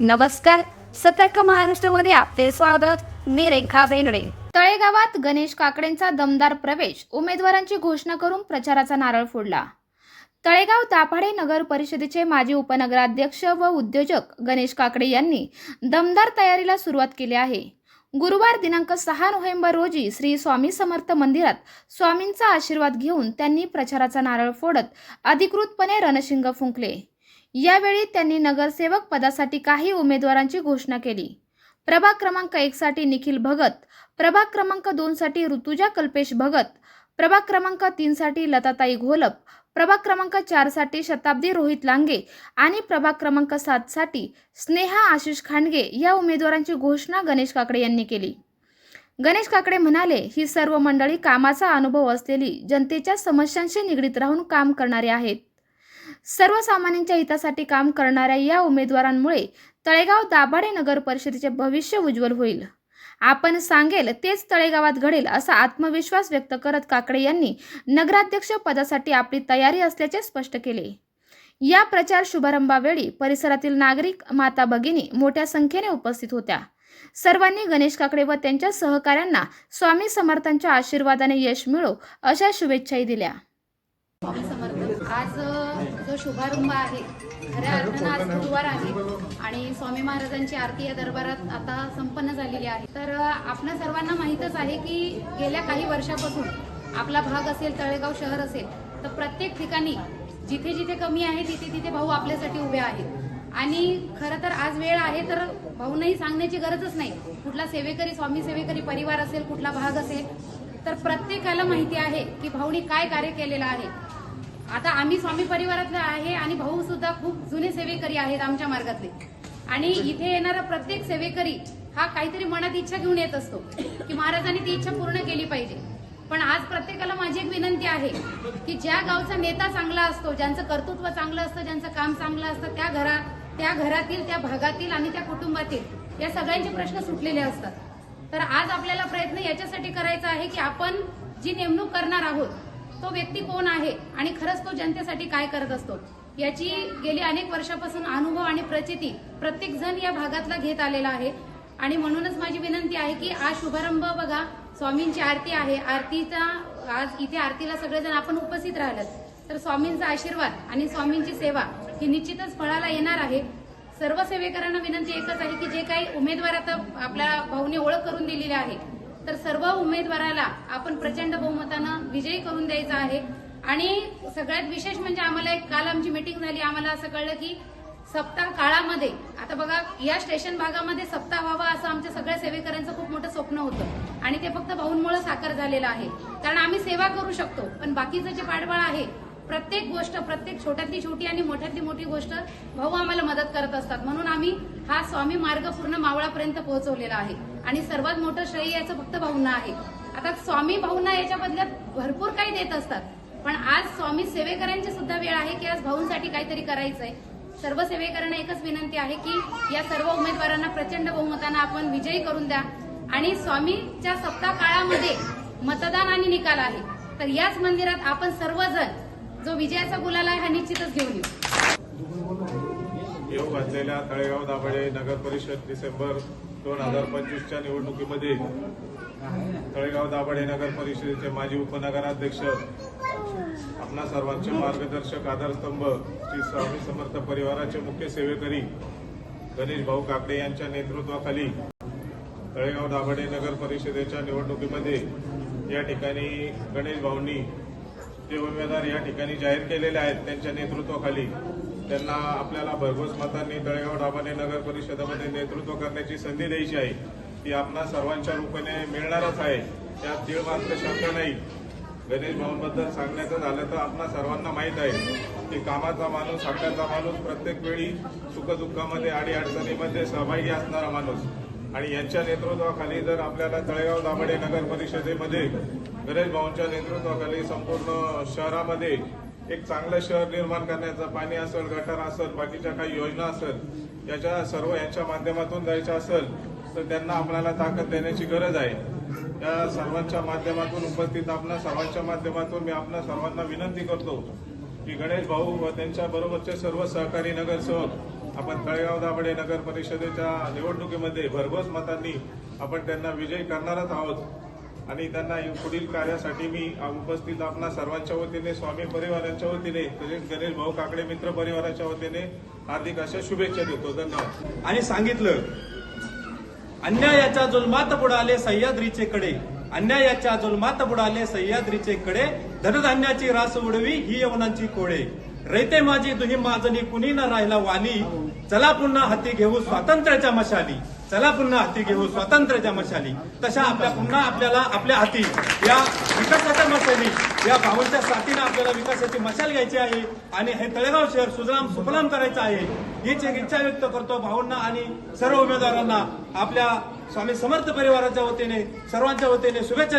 नमस्कार. सतर्क महाराष्ट्रामध्ये आपले स्वागत. मी रेखा बेनडे तळेगावात गणेश काकडेंचा दमदार प्रवेश उमेदवारांची घोषणा करून प्रचाराचा नारळ फोडला. तळेगाव दाभाडे नगर परिषदेचे माजी उपनगराध्यक्ष व उद्योजक गणेश काकडे यांनी दमदार तयारीला सुरुवात केली आहे. गुरुवार दिनांक सहा नोव्हेंबर रोजी श्री स्वामी समर्थ मंदिरात स्वामींचा आशीर्वाद घेऊन त्यांनी प्रचाराचा नारळ फोडत अधिकृतपणे रणशिंग फुंकले. यावेळी त्यांनी नगरसेवक पदासाठी काही उमेदवारांची घोषणा केली. प्रभाग क्रमांक एकसाठी निखिल भगत प्रभाग क्रमांक दोनसाठी ऋतुजा कल्पेश भगत प्रभाग क्रमांक तीनसाठी लताताई घोलप प्रभाग क्रमांक चारसाठी शताब्दी रोहित लांगे आणि प्रभाग क्रमांक सातसाठी स्नेहा आशिष खांडगे या उमेदवारांची घोषणा गणेश काकडे यांनी केली. गणेश काकडे म्हणाले ही सर्व मंडळी कामाचा अनुभव असलेली जनतेच्या समस्यांशी निगडीत राहून काम करणारे आहेत. सर्वसामान्यांच्या हितासाठी काम करणाऱ्या या उमेदवारांमुळे तळेगाव दाभाडे नगर परिषदेचे भविष्य उज्ज्वल होईल. आपण सांगेल तेच तळेगावात घडेल असा आत्मविश्वास व्यक्त करत काकडे यांनी नगराध्यक्ष पदासाठी आपली तयारी असल्याचे स्पष्ट केले. या प्रचार शुभारंभावेळी परिसरातील नागरिक माता भगिनी मोठ्या संख्येने उपस्थित होत्या. सर्वांनी गणेश काकडे व त्यांच्या सहकाऱ्यांना स्वामी समर्थांच्या आशीर्वादाने यश मिळो अशा शुभेच्छाही दिल्या. समर्थ आज जो शुभारंभ आहे खऱ्या अर्थानं आज गुरुवार आहे आणि स्वामी महाराजांची आरती या दरबारात आता संपन्न झालेली आहे. तर अ, आपणा सर्वांना माहीतच आहे की गेल्या काही वर्षापासून आपला भाग असेल तळेगाव शहर असेल तर प्रत्येक ठिकाणी जिथे जिथे कमी आहे तिथे तिथे भाऊ आपल्यासाठी उभे आहेत. आणि खरं तर आज वेळ आहे तर भाऊंनाही सांगण्याची गरजच नाही. कुठला सेवेकरी स्वामी सेवेकरी परिवार असेल कुठला भाग असेल तर प्रत्येकाला माहिती आहे की भाऊनी काय कार्य केलेलं आहे. आता आम्ही स्वामी परिवारातले आहे आणि भाऊ सुद्धा खूप जुने सेवेकरी आहेत आमच्या मार्गातले. आणि इथे येणारा प्रत्येक सेवेकरी हा काहीतरी मनात इच्छा घेऊन येत असतो की महाराजांनी ती इच्छा पूर्ण केली पाहिजे. पण आज प्रत्येकाला माझी एक विनंती आहे की ज्या गावचा नेता चांगला असतो ज्यांचं कर्तृत्व चांगलं असतं ज्यांचं काम चांगलं असतं त्या घरा त्या घरातील त्या भागातील आणि त्या कुटुंबातील या सगळ्यांचे प्रश्न सुटलेले असतात. तर आज आपल्याला प्रयत्न याच्यासाठी करायचा आहे की आपण जी नेमणूक करणार आहोत तो व्यक्ती कोण आहे आणि खरंच तो जनतेसाठी काय करत असतो? याची गेली अनेक वर्षापासून अनुभव आणि प्रचिती प्रत्येक जण या भागातला घेत आलेला आहे. आणि म्हणूनच माझी विनंती आहे की आज शुभारंभ बघा. स्वामींची आरती आहे. आरतीचा आज इथे आरतीला सगळेजण आपण उपस्थित राहिलं तर स्वामींचा आशीर्वाद आणि स्वामींची सेवा ही निश्चितच फळाला येणार आहे. सर्व सेवेकरांना विनंती एकच आहे की जे काही उमेदवार आता आपल्या भाऊने ओळख करून दिलेली आहे तर सर्व उमेदवाराला आपण प्रचंड बहुमतानं विजयी करून द्यायचा आहे. आणि सगळ्यात विशेष म्हणजे आम्हाला एक काल आमची मिटिंग झाली. आम्हाला असं कळलं की सप्ताह काळामध्ये आता बघा या स्टेशन भागामध्ये सप्ताह व्हावा असं आमच्या सगळ्या सेवेकरांचं खूप मोठं स्वप्न होतं. आणि ते फक्त भाऊंमुळे साकार झालेलं आहे. कारण आम्ही सेवा करू शकतो पण बाकीचं जे पाठबळ आहे प्रत्येक गोष्ट प्रत्येक छोट्यातली छोटी आणि मोठ्यातली मोठी गोष्ट भाऊ आम्हाला मदत करत असतात. म्हणून आम्ही हा स्वामी मार्ग पूर्ण मावळापर्यंत पोहोचवलेला आहे. आणि सर्वात मोठं श्रेय याचं फक्त भाऊंना आहे. आता स्वामी भाऊंना याच्या बदल्यात भरपूर काही देत असतात. पण आज स्वामी सेवेकरांची सुद्धा वेळ आहे की आज भाऊंसाठी काहीतरी करायचंय. सर्व सेवेकरांना एकच विनंती आहे की या सर्व उमेदवारांना प्रचंड बहुमतानं आपण विजयी करून द्या. आणि स्वामीच्या सप्ताह काळामध्ये मतदान आणि निकाल आहे. तर याच मंदिरात आपण सर्वजण जो विजयाचा गुलाल आहे हा निश्चितच घेऊन येऊ. येऊ घातलेल्या तळेगाव दाभाडे नगर परिषद डिसेंबर दोन हजार पंचवीसच्या निवडणुकीमध्ये तळेगाव दाभाडे नगर परिषदेचे माजी उपनगराध्यक्ष आपणा सर्वांचे मार्गदर्शक आधारस्तंभ श्री स्वामी समर्थ परिवाराचे मुख्य सेवेकरी गणेश भाऊ काकडे यांच्या नेतृत्वाखाली तळेगाव दाभाडे नगर परिषदेच्या निवडणुकीमध्ये या ठिकाणी गणेश भाऊंनी जे उमेदवार या ठिकाणी जाहीर केलेले आहेत त्यांच्या नेतृत्वाखाली त्यांना आपल्याला भरघोस मतांनी तळेगाव डाबाने नगर परिषदेमध्ये नेतृत्व करण्याची संधी द्यायची आहे. ती आपणा सर्वांच्या रूपाने मिळणारच आहे. त्यात तीळ मात्र शंका नाही. गणेश भाऊंबद्दल सांगण्याचं झालं तर आपणा सर्वांना माहीत आहे. की कामाचा माणूस हक्काचा माणूस प्रत्येक वेळी सुखदुःखामध्ये आणि अडचणीमध्ये सहभागी असणारा माणूस. आणि यांच्या नेतृत्वाखाली जर आपल्याला तळेगाव दाभाडे नगर परिषदेमध्ये गणेश भाऊंच्या नेतृत्वाखाली संपूर्ण शहरामध्ये एक चांगलं शहर निर्माण करण्याचं पाणी असेल गटार असेल बाकीच्या काही योजना असेल याच्या सर्व यांच्या माध्यमातून जायचं असेल तर त्यांना आपल्याला ताकद देण्याची गरज आहे. या सर्वांच्या माध्यमातून उपस्थित आपण सर्वांच्या माध्यमातून मी आपल्या सर्वांना विनंती करतो की गणेश भाऊ व त्यांच्या बरोबरचे सर्व सहकारी नगरसेवक आपण तळेगाव दाभडे नगर परिषदेच्या निवडणुकीमध्ये भरघोस मतांनी आपण त्यांना विजयी करणारच आहोत. आणि त्यांना पुढील कार्यासाठी मी उपस्थित आपणा सर्वांच्या वतीने स्वामी परिवाराच्या वतीने तसेच गणेश भाऊ काकडे मित्र परिवाराच्या वतीने हार्दिक अशा शुभेच्छा देतो. धन्यवाद. आणि सांगितलं अन्यायाच्या जुलमात बुडाले सह्याद्रीचे कडे. अन्यायाच्या जुलमात बुडाले सह्याद्रीचे कडे. धनधान्याची रास उडवी ही यवनांची कोळे रैते माझी दुही माजनी कुणी न राहिला वाली. चला पुन्हा हाती घेऊ स्वातंत्र्याच्या मशाली. चला पुन्हा हाती घेऊ स्वातंत्र्याच्या मशाली. तशा आपल्या पुन्हा आपल्याला आपल्या हाती या विकासाच्या मशाली या भावांच्या साथीनं आपल्याला विकासाची मशाल घ्यायची आहे. आणि हे तळेगाव शहर सुजलाम सुफलाम करायचं आहे. हीच एक इच्छा व्यक्त करतो भाऊंना आणि सर्व उमेदवारांना. आपल्या स्वामी समर्थ परिवाराच्या वतीने सर्वांच्या वतीने शुभेच्छा